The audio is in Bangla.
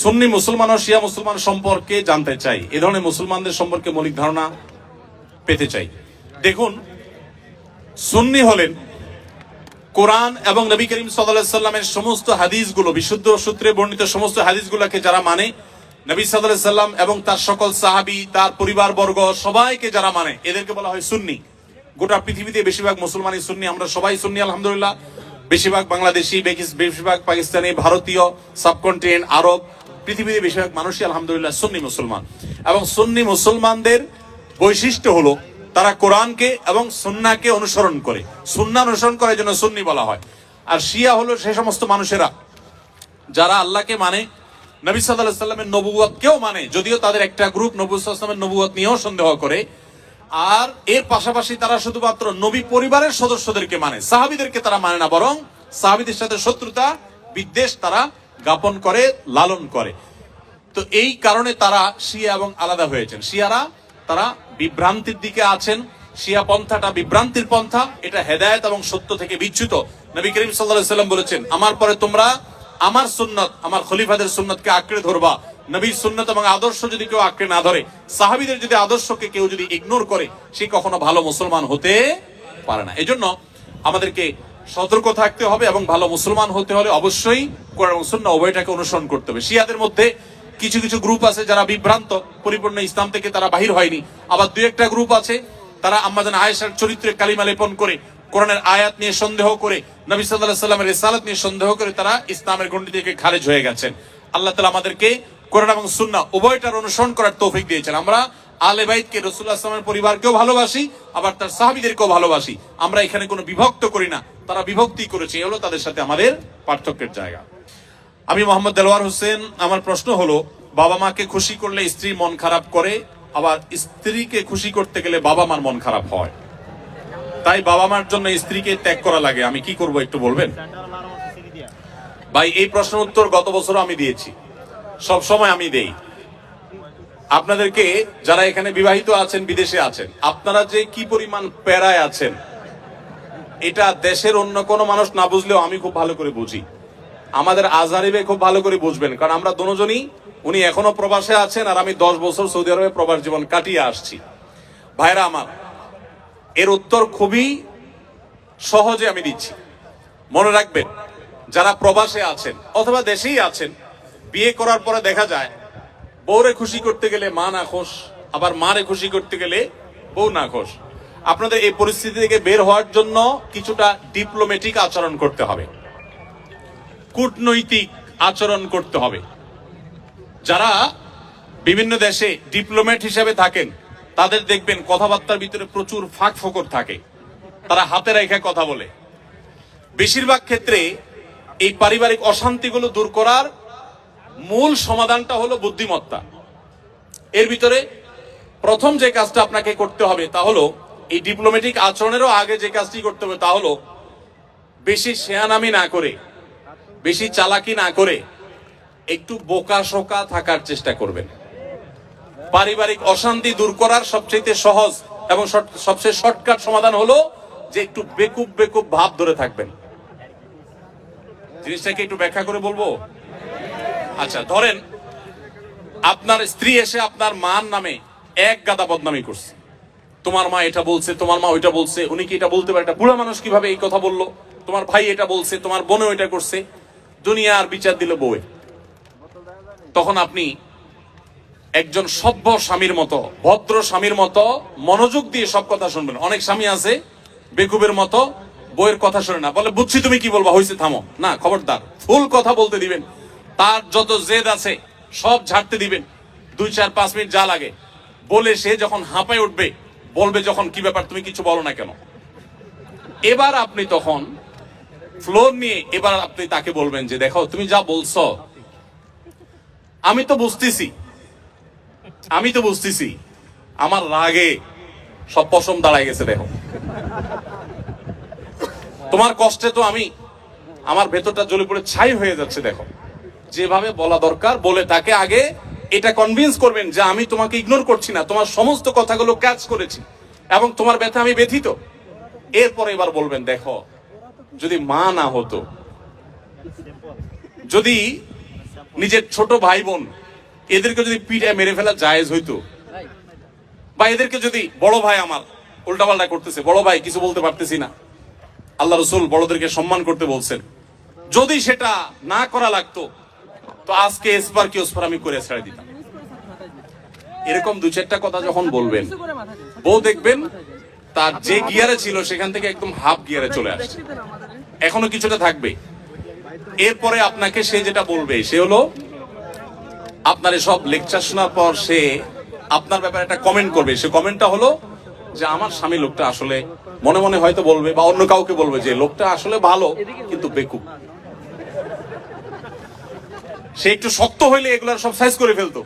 সুন্নি মুসলমান ও শিয়া মুসলমান সম্পর্কে জানতে চাই। এ ধরনের মুসলমানদের সম্পর্কে মৌলিক ধারণা পেতে চাই। দেখুন, সুন্নি হলেন কোরআন এবং নবী করিম সাল্লামের সমস্ত হাদিসগুলো, বিশুদ্ধ সূত্রে বর্ণিত সমস্ত হাদিসগুলোকে যারা মানে নবী সাল্লাম এবং তার সকল সাহাবি, তার পরিবার বর্গ সবাইকে যারা মানে এদেরকে বলা হয় সুন্নি। গোটা পৃথিবীতে বেশিরভাগ মুসলমানই সুন্নি, আমরা সবাই সুন্নি, আলহামদুলিল্লাহ। বেশিরভাগ বাংলাদেশি, বেশিরভাগ পাকিস্তানি, ভারতীয়, সাবকন্টিনেন্ট, আরব পৃথিবীতে বেশিরভাগ মানুষই আলহামদুলিল্লাহ সুন্নি মুসলমান। এবং সুন্নি মুসলমানদের বৈশিষ্ট্য হলো তারা কোরআনকে এবং সুন্নাকে অনুসরণ করে। সুন্না অনুসরণ করার জন্য সুন্নি বলা হয়। আর শিয়া হলো সে সমস্ত মানুষেরা যারা আল্লাহকে মানে নবী সাল্লাহ সাল্লামের নবুয়ত কেউ মানে যদিও তাদের একটা গ্রুপ নবী সাল্লামের নবুয়ত নিয়েও সন্দেহ করে। আর এর পাশাপাশি তারা শুধুমাত্র নবী পরিবারের সদস্যদেরকে মানে সাহাবিদেরকে তারা মানে না, বরং সাহাবিদের সাথে শত্রুতা, বিদ্বেষ তারা জ্ঞাপন করে, লালন করে। তো এই কারণে তারা শিয়া এবং আলাদা হয়েছেন। শিয়ারা, তারা বিভ্রান্তির দিকে আছেন। শিয়া পন্থাটা বিভ্রান্তির পন্থা, এটা হেদায়েত এবং সত্য থেকে বিচ্যুত। নবী করিম সাল্লাম বলেছেন, আমার পরে তোমরা আমার সুন্নত, আমার খলিফাদের সুন্নতকে আঁকড়ে ধরবা। নবীর সুন্নত এবং আদর্শ যদি কেউ আঁকড়ে না ধরে, সাহাবিদের যদি আদর্শকে কেউ যদি ইগনোর করে, সে কখনো ভালো মুসলমান হতে পারে না। এজন্য আমাদেরকে সতর্ক থাকতে হবে এবং ভালো মুসলমান হতে হলে অবশ্যই কোরআন এবং সুন্নাহ উভয়টাকে অনুসরণ করতে হবে। শিয়াদের মধ্যে কিছু কিছু গ্রুপ আছে যারা বিভ্রান্ত, পরিপূর্ণ ইসলাম থেকে তারা বাহির হয়নি। আবার দু একটা গ্রুপ আছে তারা আম্মাজান আয়েশার চরিত্রে কালিমা লেপন করে, কোরআনের আয়াত নিয়ে সন্দেহ করে, নবী সাল্লাহ সাল্লামের রেসালাত নিয়ে সন্দেহ করে তারা ইসলামের গণ্ডি থেকে খারেজ হয়ে গেছেন। আল্লাহ তালা আমাদেরকে কোরআন এবং সুন্না উভয়টার অনুসরণ করার তৌফিক দিয়েছেন। আমরা আলে বাইতকে রসুল্লাহ আসলামের পরিবারকেও ভালোবাসি, আবার তার সাহাবিদেরকেও ভালোবাসি। আমরা এখানে কোনো বিভক্ত করি না। তারা বিভক্তি করেছে এ হলো তাদের সাথে আমাদের পার্থক্যের জায়গা। আমি মোহাম্মদ দেলোয়ার হোসেন, আমার প্রশ্ন হলো, বাবা মাকে খুশি করলে স্ত্রী মন খারাপ করে, আবার স্ত্রীকে খুশি করতে গেলে বাবা মার মন খারাপ হয়? তাই বাবা মার জন্য স্ত্রীকে ত্যাগ করা লাগে, আমি কি করব একটু বলবেন? ভাই, এই প্রশ্নের উত্তর গত বছর আমি দিয়েছি। সব সময় আমি দেই। আপনাদেরকে, যারা এখানে বিবাহিত আছেন, বিদেশে আছেন, আপনারা যে কি পরিমাণ প্যারায় আছেন এটা দেশের অন্য কোনো মানুষ না বুঝলেও আমি খুব ভালো করে বুঝি। আমাদের আজহারিবে খুব ভালো করে বুঝবেন, কারণ আমরা দুজনই, উনি এখনও প্রবাসে আছেন আর আমি দশ বছর সৌদি আরবে প্রবাস জীবন কাটিয়ে আসছি। ভাইরা আমার, এর উত্তর খুবই সহজে আমি দিচ্ছি। মনে রাখবেন, যারা প্রবাসে আছেন অথবা দেশেই আছেন, বিয়ে করার পরে দেখা যায়, বউরে খুশি করতে গেলে মা না খোশ, আবার মারে খুশি করতে গেলে বউ না খোশ। আপনাদের এই পরিস্থিতি থেকে বের হওয়ার জন্য কিছুটা ডিপ্লোমেটিক আচরণ করতে হবে। কূটনৈতিক আচরণ করতে হবে। যারা বিভিন্ন দেশে ডিপ্লোমেট হিসেবে থাকেন, তাদের দেখবেন কথাবার্তার ভিতরে প্রচুর ফাঁক ফোকর থাকে। তারা হাতে রেখে কথা বলে। বেশিরভাগ ক্ষেত্রে এই পারিবারিক অশান্তিগুলো দূর করার মূল সমাধানটা হলো বুদ্ধিমত্তা। এর ভিতরে প্রথম যে কাজটা আপনাকে করতে হবে তা হলো এই ডিপ্লোমেটিক আচরণেরও আগে যে কাজটি করতে হবে তা হলো বেশি শেয়ানামি না করে, বেশি চালাকি না করে একটু বোকা শোকা থাকার চেষ্টা করবেন। পারিবারিক অশান্তি দূর করার সবচেয়ে সহজ এবং সবচেয়ে শর্টকাট সমাধান হলো যে একটু বেকুব বেকুব ভাব ধরে থাকবেন। জিনিসটাকে একটু ব্যাখ্যা করে বলব? আচ্ছা ধরেন আপনার স্ত্রী এসে আপনার মার নামে এক গাদা বদনামি করছে। তোমার মা এটা বলছে, তোমার মা ওইটা বলছে, উনি কি এটা বলতে পারে? একটা বুড়া মানুষ কীভাবে এই কথা বলল? তোমার ভাই এটা বলছে, তোমার বোনও এটা করছে। দুনিয়ার বিচার দিল বউয়ে। তখন আপনি একজন সভ্য স্বামীর মতো, ভদ্র স্বামীর মতো মনোযোগ দিয়ে সব কথা শুনবেন। অনেক স্বামী আছে, বেকুবের মতো বইয়ের কথা শুনে না। বলে, বুঝছি তুমি কি বলবা? হয়েছে থামো। না, খবরদার। ফুল কথা বলতে দিবেন। তার যত জেদ আছে, সব ঝাড়তে দিবেন। দুই, চার, পাঁচ মিনিট যা লাগে। বলে সে যখন হাঁপায় উঠবে বলবে যখন, কি ব্যাপার, তুমি কিছু বলো না কেন? এবার আপনি তখন ফ্লোর নিয়ে এবার আপনি তাকে বলবেন যে, দেখো, তুমি যা বলছো, আমি তো বুঝতেছি, আমি তো বুঝতেছি, আমার রাগে সব পশম দাঁড়ায় গেছে, দেখো। তোমার কষ্টে তো আমি, আমার ভেতরটা জ্বলে পড়ে ছাই হয়ে যাচ্ছে, দেখো। যেভাবে বলা দরকার, বলে তাকে আগে এটা কনভিন্স করবেন যে আমি তোমাকে ইগনোর করছি না, তোমার সমস্ত কথাগুলো ক্যাচ করেছি এবং তোমার ব্যথা আমি ব্যথিত। এরপর এবার বলবেন, দেখো, যদি মা না হতো, যদি নিজের ছোট ভাই বোন এদেরকে যদি পিঠে মেরে ফেলা জায়েজ হইতো, বা এদেরকে যদি, বড় ভাই আমার, উল্টাপাল্টা করতেছে, বড় ভাই কিছু বলতে পারতেছি না, আল্লাহ রসুল বড়দেরকে সম্মান করতে বলছেন। যদি সেটা না করা লাগতো তো আজকে এসপার কি ওসপার আমি করে ছেড়ে দিতাম। এরকম দু চারটা কথা যখন বলবেন, বউ দেখবেন, তার যে গিয়ারে ছিল সেখান থেকে একদম হাফ গিয়ারে চলে আসছে। এখনও কিছুটা থাকবে। এরপরে আপনাকে সে যেটা বলবে, সে হলো, আপনার সব লেকচার শোনার পর সে আপনার ব্যাপারে একটা কমেন্ট করবে। সে কমেন্টটা হলো যে, আমার স্বামী লোকটা আসলে মনে মনে হয়তো বলবে বা অন্য কাউকে বলবে যে, লোকটা আসলে ভালো, কিন্তু বেকুব। সে একটু শক্ত হইলে এগুলার সব সাইজ করে ফেলতো।